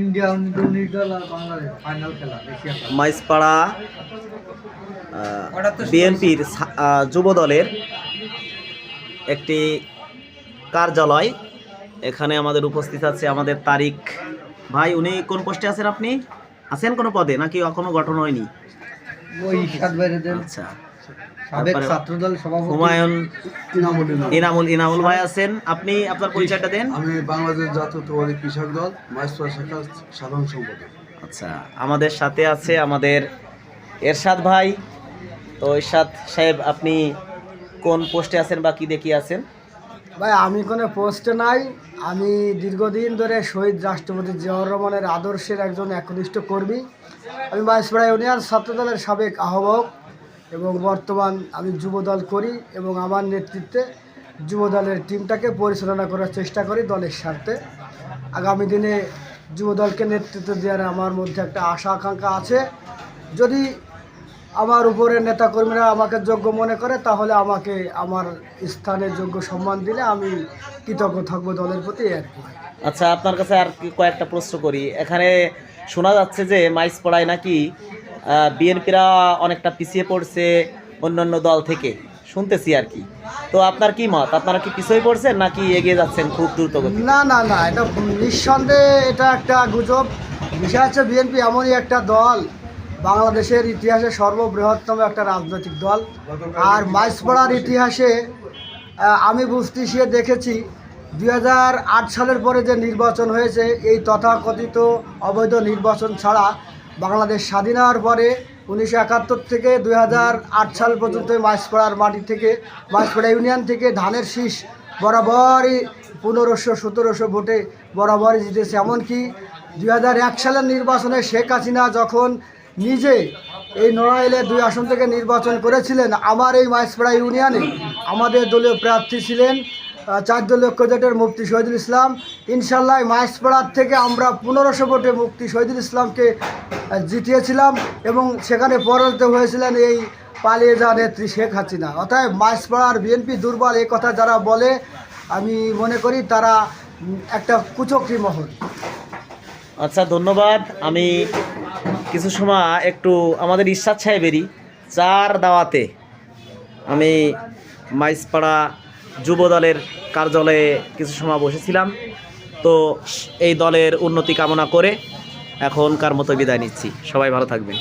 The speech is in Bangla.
ইন্ডিয়া উনিশ আর বাংলাদেশ ফাইনাল খেলা এশিয়া মাইসপাড়া বিএনপির যুব দলের একটি কার্যালয়। এখানে আমাদের উপস্থিত আছে আমাদের তারিক ভাই। উনি কোন পোস্টে আছেন আপনি? আছেন কোনো পদে নাকি এখনও গঠন হয়নি? আচ্ছা। সাবেক ছাত্রদল সভাপতি হুমায়ুন তৃণমূলের ইনামুল ইনামুল ভাই আছেন। আপনি আপনার পরিচয়টা দেন। আমি বাংলাদেশ জাতীয়তাবাদী কৃষক দল মাইসপুর শাখার সাধারণ সম্পাদক। আচ্ছা আমাদের সাথে আছে আমাদের এরশাদ ভাই। তো এরশাদ সাহেব আপনি কোন পোস্টে আছেন বা কি দেখি আছেন? ভাই আমি কোনো পোস্টে নাই। আমি দীর্ঘদিন ধরে শহীদ রাষ্ট্রপতি জিয়াউর রহমানের আদর্শের একজন একনিষ্ঠ কর্মী। আমি বাইশপাড়া ইউনিয়ন ছাত্রদলের সাবেক আহ্বায়ক। এবং বর্তমান আমি যুবদল করি এবং আমার নেতৃত্বে যুবদলের টিমটাকে পরিচালনা করার চেষ্টা করি দলের স্বার্থে। আগামী দিনে যুবদলকে নেতৃত্ব দেওয়ার আমার মধ্যে একটা আশা, আকাঙ্ক্ষা আছে। যদি আমার উপরে নেতাকর্মীরা আমাকে যোগ্য মনে করে, তাহলে আমাকে আমার স্থানে যোগ্য সম্মান দিলে আমি কৃতজ্ঞ থাকব দলের প্রতি আর কি। আচ্ছা আপনার কাছে আর কি কয়েকটা প্রশ্ন করি। এখানে শোনা যাচ্ছে যে মাইস পড়ায় নাকি বিএনপিরা অনেকটা পিছিয়ে পড়ছে অন্যান্য দল থেকে। শুনতেছি আর কি। তো আপনার কি মত? আপনারা কি পিছিয়ে পড়ছেন নাকি এগিয়ে যাচ্ছেন খুব দ্রুত না না না, এটা নিঃসন্দেহে এটা একটা গুজব। বিষয় হচ্ছে বিএনপি এমনই একটা দল, বাংলাদেশের ইতিহাসে সর্ববৃহত্তম একটা রাজনৈতিক দল। আর মাইসপাড়ার ইতিহাসে আমি বুঝতে বুঝতেছি, দেখেছি, দুই হাজার আট সালের পরে যে নির্বাচন হয়েছে, এই তথাকথিত অবৈধ নির্বাচন ছাড়া বাংলাদেশ স্বাধীন হওয়ার পরে উনিশশো একাত্তর থেকে দু হাজার আট সাল পর্যন্ত মাইসপাড়ার মাটি থেকে মাইসপাড়া ইউনিয়ন থেকে ধানের শীষ বরাবরই পনেরোশো, সতেরোশো ভোটে বরাবরই জিতেছে। এমনকি দু হাজার এক সালের নির্বাচনে শেখ হাসিনা যখন নিজে এই নড়াইলে দুই আসন থেকে নির্বাচন করেছিলেন, আমার এই মাইসপাড়া ইউনিয়নে আমাদের দলীয় প্রার্থী ছিলেন আহ, চার দলীয় ঐক্যজোটের মুফতি শহীদুল ইসলাম। ইনশাল্লাহ মাইসপাড়ার থেকে আমরা পনেরোশো ভোটে মুফতি শহীদুল ইসলামকে জিতিয়েছিলাম এবং সেখানে পরাজিত হয়েছিলেন এই পালিয়ে যাওয়া নেত্রী শেখ হাসিনা। অতএব মাইসপাড়ার বিএনপি দুর্বল এই কথা যারা বলে আমি মনে করি তারা একটা কুচক্রি মহল। আচ্ছা ধন্যবাদ। আমি কিছু সময় একটু আমাদের ঈশ্বর সাহেবেরই চার দাওয়াতে আমি মাইসপাড়া যুব দলের কার্যালয়ে কিছু সময় বসেছিলাম। তো এই দলের উন্নতি কামনা করে এখনকার মতো বিদায় নিচ্ছি। সবাই ভালো থাকবেন।